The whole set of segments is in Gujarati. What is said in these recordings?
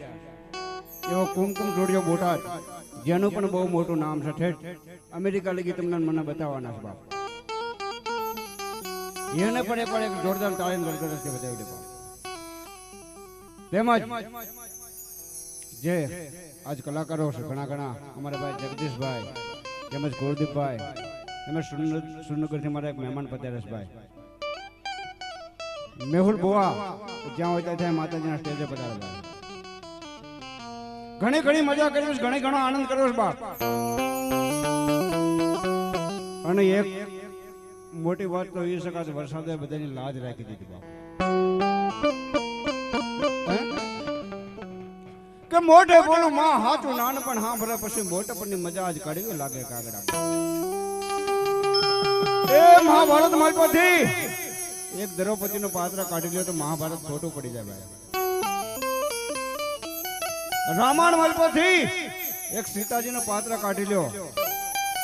છે. એવો કુમકુમ જોડ્યો બોટાદ જેનું પણ બહુ મોટું નામ છે ઠેઠ. અમેરિકા લગી તમને મને બતાવવાના છે બાપ. એને પણ એકવાર એક જોરદાર તાળીમ ગરગરથી બતાવી દે તેમજ જે આજ કલાકારો છે, ઘણા ઘણા, અમારા ભાઈ જગદીશભાઈ, તેમજ કુલદીપભાઈ તેમજ સુરનગર- સુરનગરથી મારા એક મહેમાન પધારેશભાઈ મેહુલ બોવા જ્યાં હોય ત્યાં માતાજીના સ્ટેજે પધારેલા ઘણી ઘણી મજા કરી છે, ઘણી ઘણો આનંદ કર્યો છે બાપ અને એક મોટી વાત તો એ શકાશે વરસાદે બધાની લાજ રાખી દીધી બાપ. કે મોઢે બોલું, માં, હાચું નાનપણ ભરે પછી મોટેપણની મજા જ કાઢવી લાગે કાગડા. એ મહાભારત માલપથી. એક દ્રૌપદીનું પાત્ર કાઢી લ્યો તો મહાભારત ખોટું પડી જાય ભાઈ. રામાયણ માલપથી એક સીતાજીનું પાત્ર કાઢી લ્યો,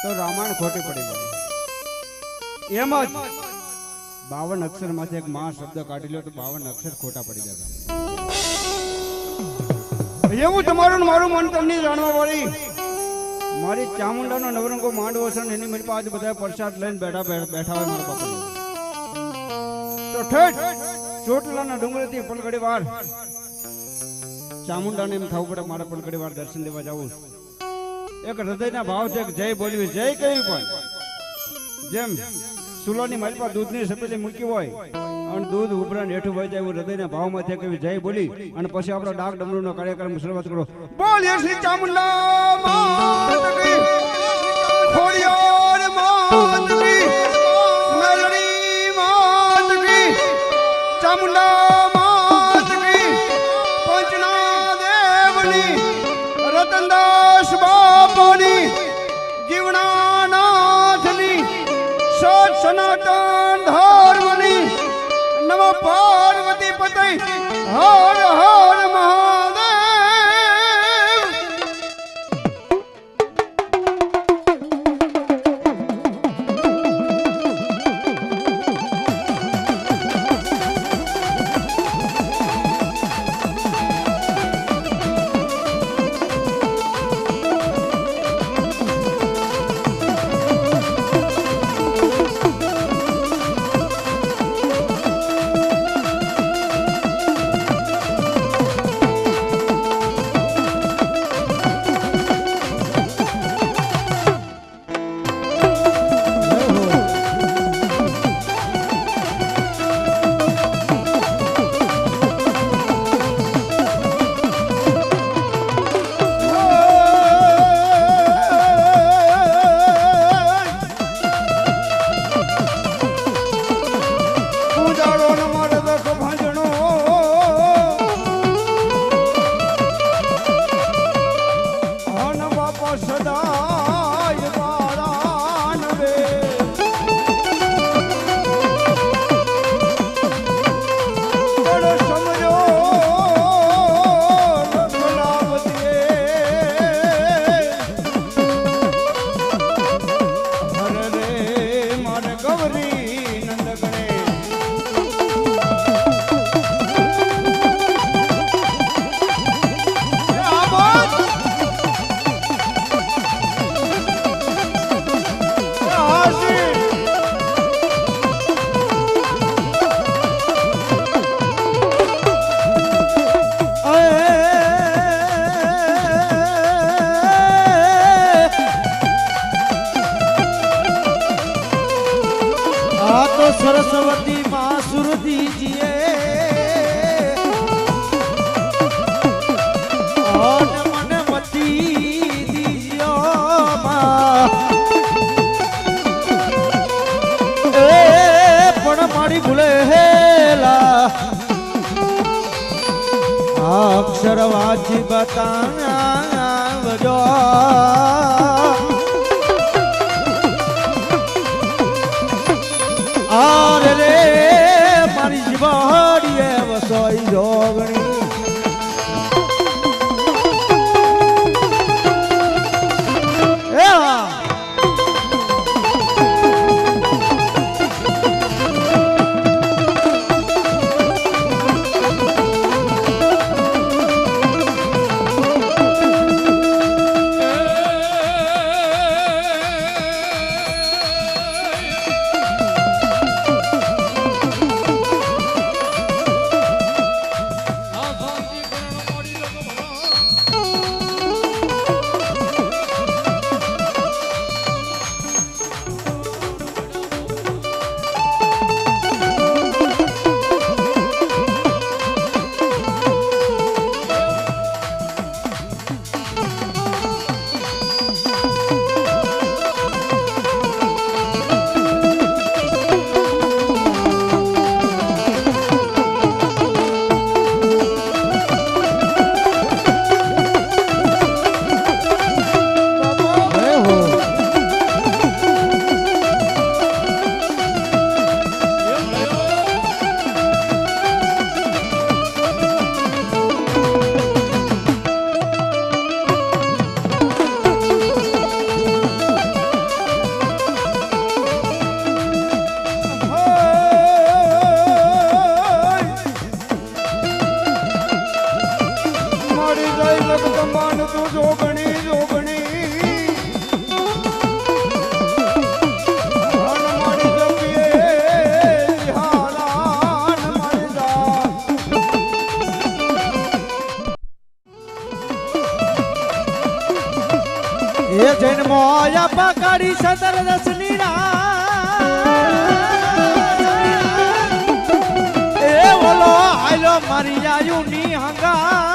તો રામાયણ ખોટી પડી જાય એમ જ બાવન અક્ષરમાંથી એક મા શબ્દ કાઢી લ્યો, તો બાવન અક્ષર ખોટા પડી જાય એવું તમારું મારું મન તમને જાણવા વાળી. મારી ચામુંડાનો નવરંગો માંડવો છે એની મારી પાસે બધા પ્રસાદ લઈને બેઠા બેઠા હોય મારા બાપા તો ઠેઠ ચોટલાના ડુંગરેથી પલગડી વાર ચામુંડાને એમ થવું પડે, મારે પલકડી વાર દર્શન દેવા જવું એક હૃદયના ભાવ છે જય બોલવી, જય કહ્યું પણ. જેમ સુલોની મારી પાસે દૂધની સપેલી મૂકી હોય, અને દૂધ ઉપરાંત હેઠું વહી જાય એવું હૃદયના ભાવમાં છે કે જય બોલી, અને પછી આપણો ડાક ડમરૂનો કાર્યક્રમ શરૂઆત કરો. બોલ શ્રી ચામુંડા ચામુંડા બાપાની જીવનાનાથની સત સનાતન ધર્મની નમ વાંચી બતાવજો. મારી આયુ ની હંગા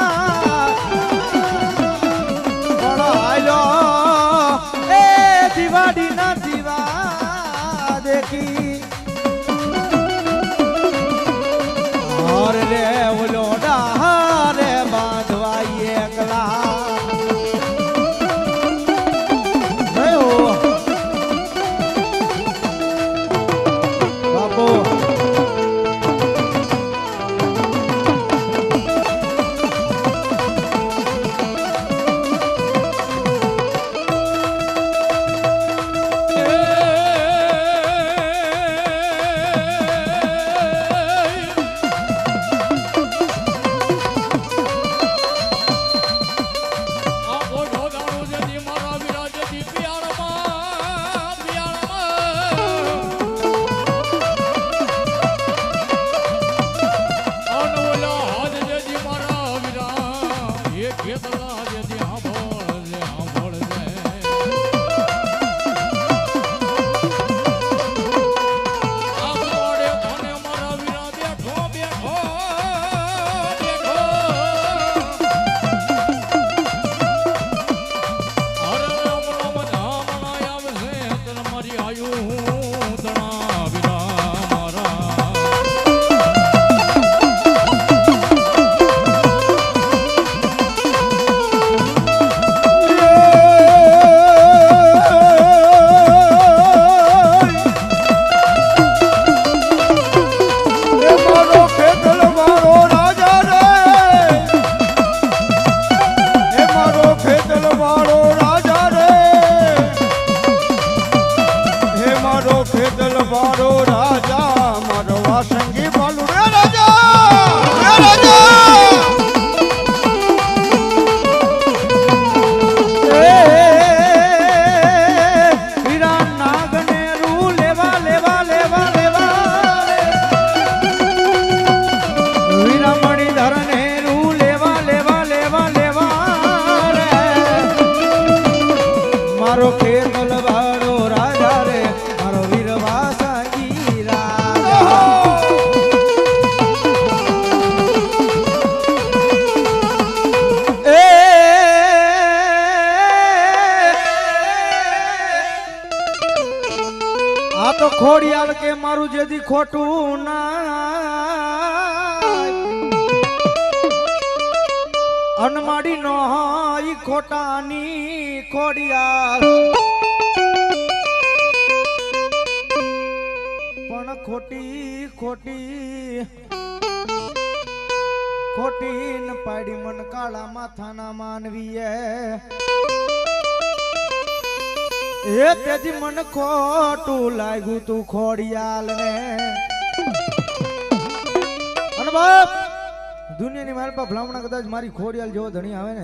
આ તો ખોડિયાલ કે મારું જેથી ખોટું ના અનમાડી નો ઈ ખોટાની ખોડિયાલ પણ ખોટી ખોટી ખોટી ન પાડી મન કાળા માથાના માનવીએ. એ તેથી મન ખોટું લાગ્યું તું ખોડિયાલ ને. અને બાપ, દુનિયાની મારી પાસે ભલામણા કદાચ મારી ખોડિયાલ જેવો ધણી આવે ને.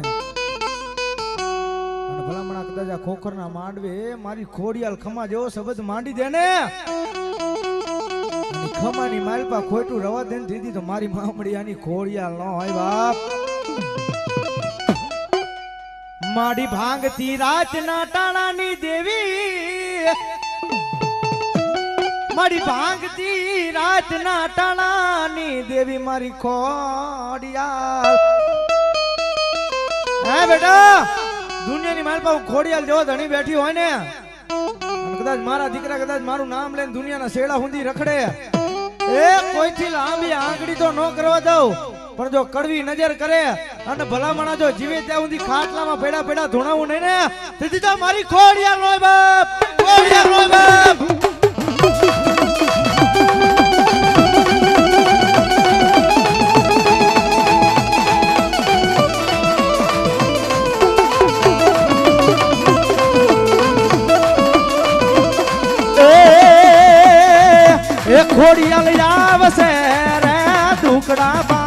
અને ભલામણા કદાચ આ ખોખરના માંડવે મારી ખોડિયાલ ખમા જેવો શબ્દ માંડી દે ને. ખમાની માલપા ખોટું રવા દે ને દીધી તો મારી મામડી આની ખોડિયાલ ન હોય બાપ. માડી ભાંગતી રાતના ટાણાની દેવી. મારી ભાંગતી રાતના ટાણાની દેવી મારી ખોડિયા હે બેટા, દુનિયાની માલ પાસે ખોડિયાલ જેવો ધણી બેઠી હોય ને. કદાચ મારા દીકરા કદાચ મારું નામ લઈને દુનિયાના શેડા હુંધી રખડે. એ કોઈથી લાંબી આંગળી તો ન કરવા દઉં. પણ જો કડવી નજર કરે અને ભલામણા જો જીવે ત્યાં સુધી ખાટલામાં પેડા પેડા ધોણાવું નહીં ને, તેથી તો મારી ખોડિયા રોય બાપ ખોડિયા રોય બાપ. ખોડિયા લઈ આવશે રે ઢુકડા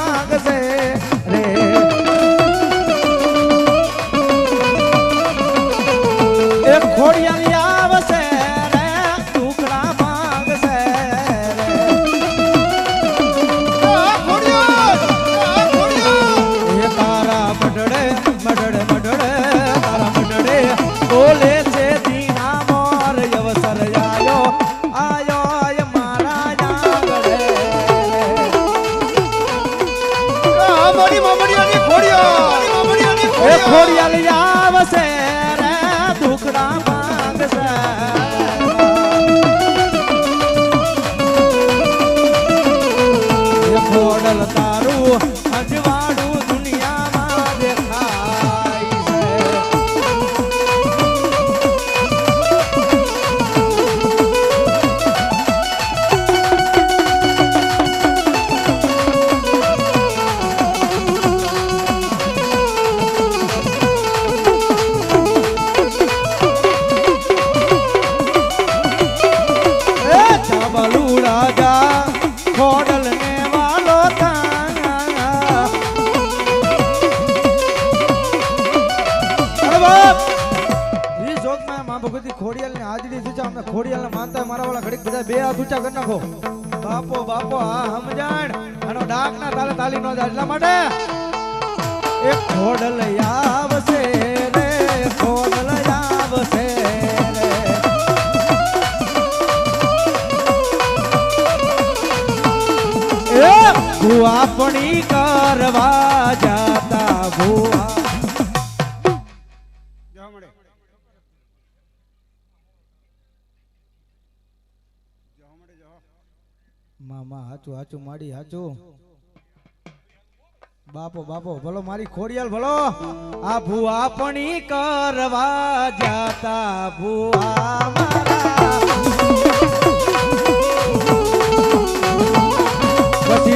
ભૂવા પણી કરવા જાતા ભૂવા. મામા હાચું હાચું માડી હાચું. બાપો બાપો ભલો મારી ખોડિયાલ ભલો. આ ભૂવા પણી કરવા જાતા ભૂવા. મારા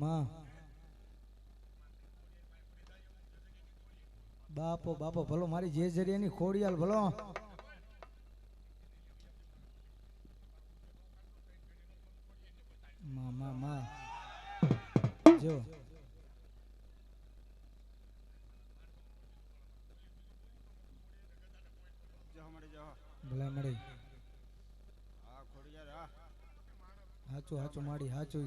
માં બાપો બાપો ભલો મારી જે જરિયાની ખોડિયાલ ભલો. હાચું હાચું માડી હાચું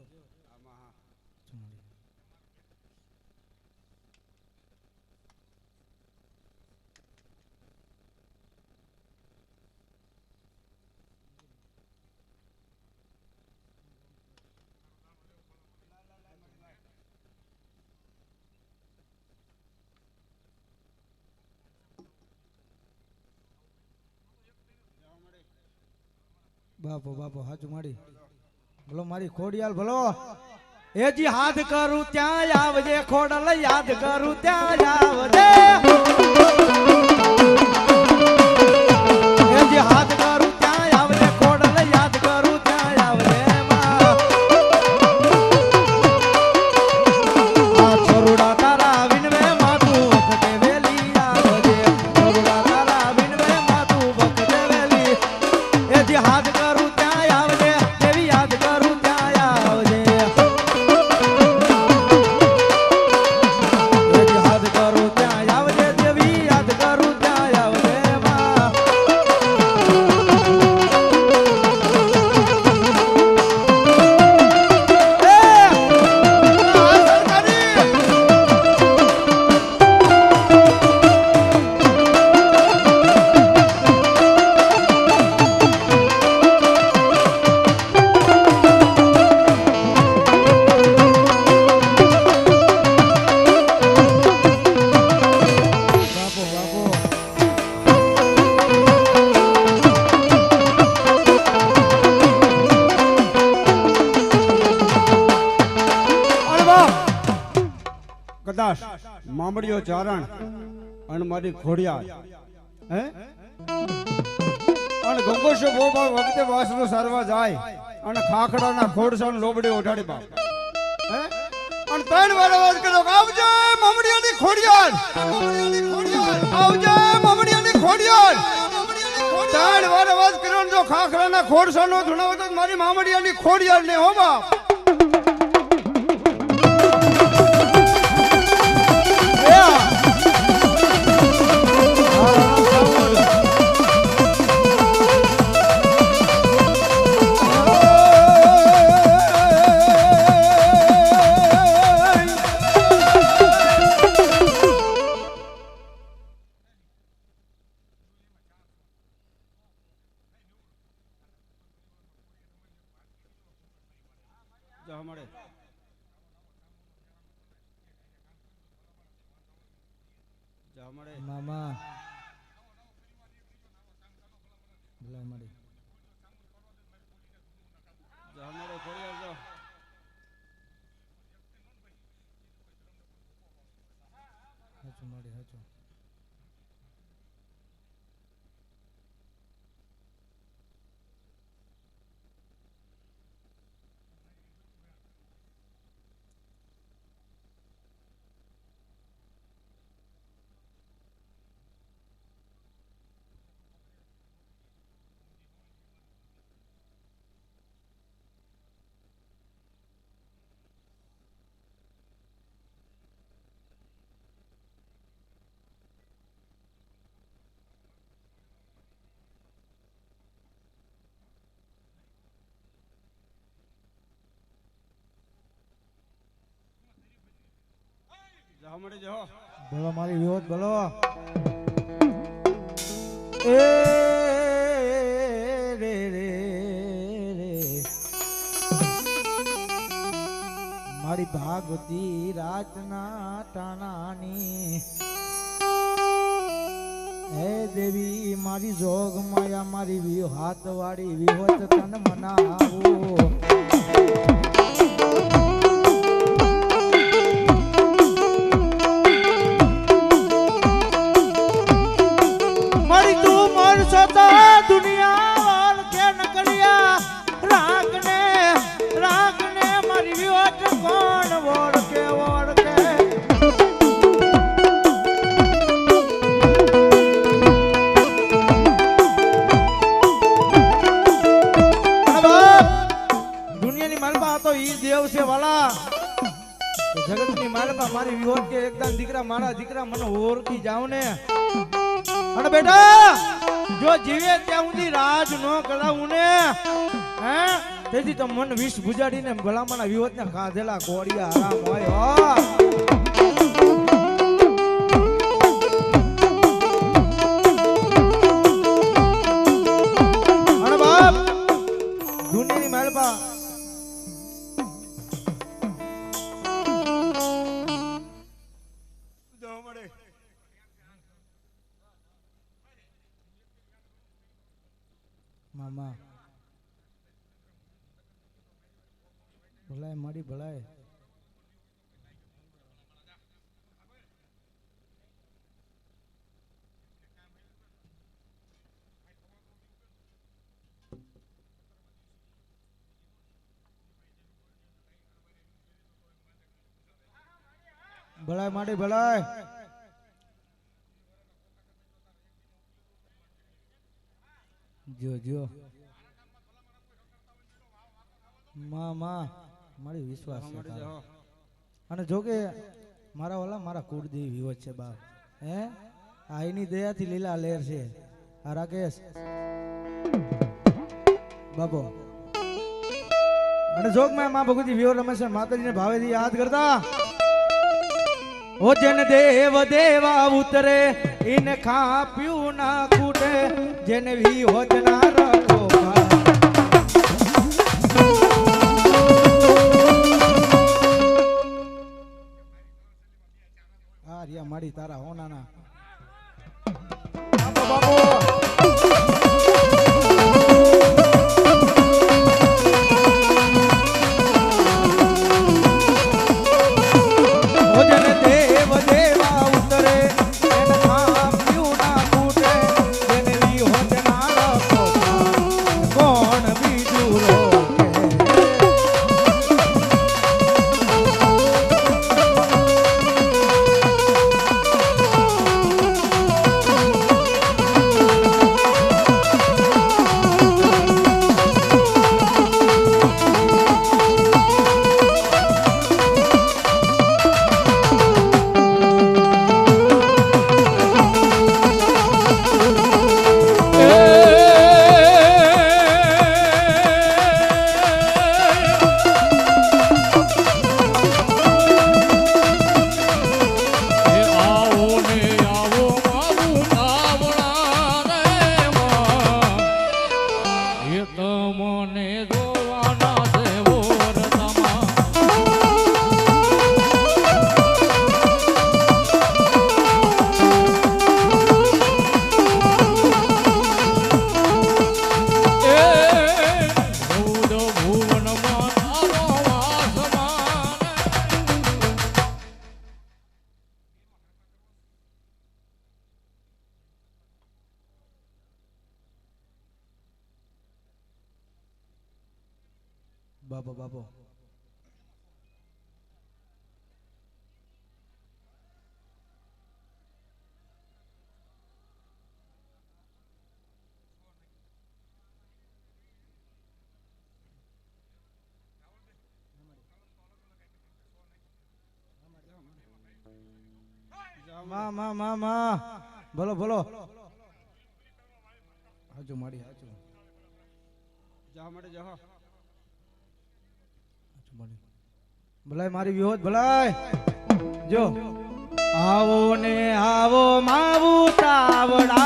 બાપો બાપો હાજુ માડી. ભલો મારી ખોડિયાલ, ભલો. એજી હાથ કરું, ત્યાં આવજે ખોડલ યાદ કરું, ત્યાં આવજે. મારી ખોડિયા વખતે વાસનો સારવા જાય અને ખાખડાના ખોડસાન લોબડી ઓઢાડી બાપ. હે? અને ત્રણ વાર અવાજ કરો આવજે મામડીઓની ખોડિયાર આવજે મામડીઓની ખોડિયાર ત્રણ વાર અવાજ કરો જો ખાખરાના ખોડસાનો ધૂણાવો તો મારી મામડીઓની ખોડિયાર ને હો બાપ. બોલો મારી વિરોધ બોલો એ રે રે રે. મારી ભાગવતી રાતના ટાણાની હે દેવી, મારી જોગ માયા, મારી વિહાત વાળી વિહોત તન મનાવો. વિષ ભલામણ વિવત ને ખાધેલા કોડિયા આરામ હોય ભલાય. ભળાય ભલાય મારી ભલાય. જો જો. માં માં. મારી વિશ્વાસ છે અને જો કે મારા ઓલા મારા કુળદેવી વિવત છે બાપ. હે? આ એની દયાથી લીલા લહેર છે. આ રાકેશ. બાબો અને જોગમાં માં ભગવતી વિવો રમેશ માતાજીને ભાવેથી યાદ કરતા. ઓ જેન દેવ દેવા ઉતરે ઇને ખાપ્યું ના ખૂટે જેને વી હોત માડી તારા હોનાના માં માં માં માં બોલો બોલો. હાચું માડી હાચું જા માટે જા ભલાય મારી. વિહોત ભલાય જો. આવો ને આવો માવું તાવડા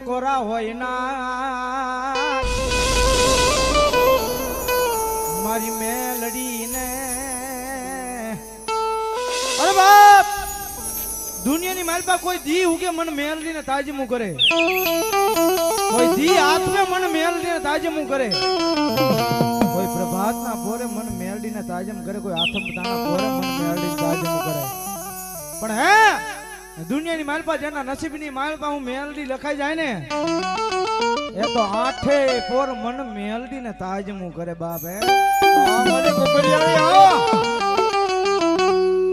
ટકોરા હોય ના મારી મેલડીને. અરે બાપ! દુનિયાની માલપા કોઈ દી ઉગે મને મેલડીને તાજમું કરે. કોઈ દી આત્મે મને મેલડીને તાજમું કરે. કોઈ પ્રભાતના ભોરે મન મેલડીને તાજમ કરે. કોઈ આથમતાના ભોરે મન મેલડીને તાજમ કરે. પણ હે! દુનિયાની માલપા જેના નસીબની માલપા હું મેલડી લખાઈ જાય ને, એ તો આઠે પોર મન મેલડી ને તાજમું કરે બાપ, હે?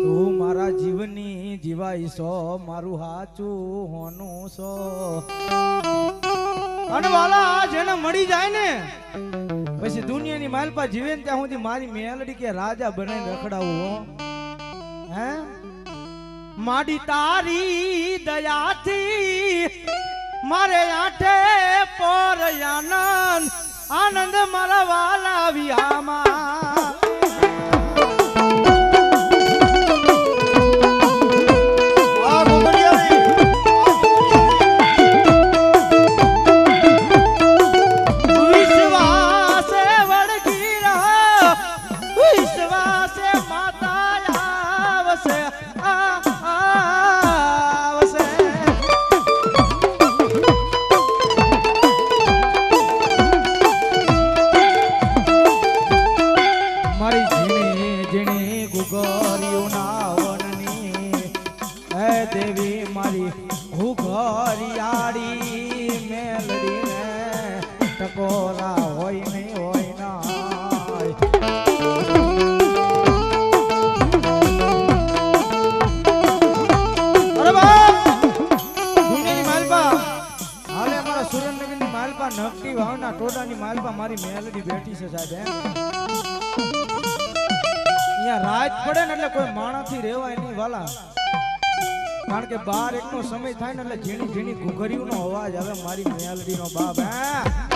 તું મારા જીવની જીવાઈ સો, મારું હાચું હોનું સો. અને વાલા જેને મળી જાય ને, પછી દુનિયાની માલપા જીવે ને ત્યાં સુધી મારી મેલડી કે રાજા બનાવીને રખડાવું હે? માડી તારી દયાથી મારે આઠે પર આનંદ આનંદ મારા વાલા વિહામાં બાર એકનો સમય થાય ને એટલે ઝીણી ઝીણી ઘુઘરીઓનો અવાજ આવે, મારી મેલડીનો બાપ, હે?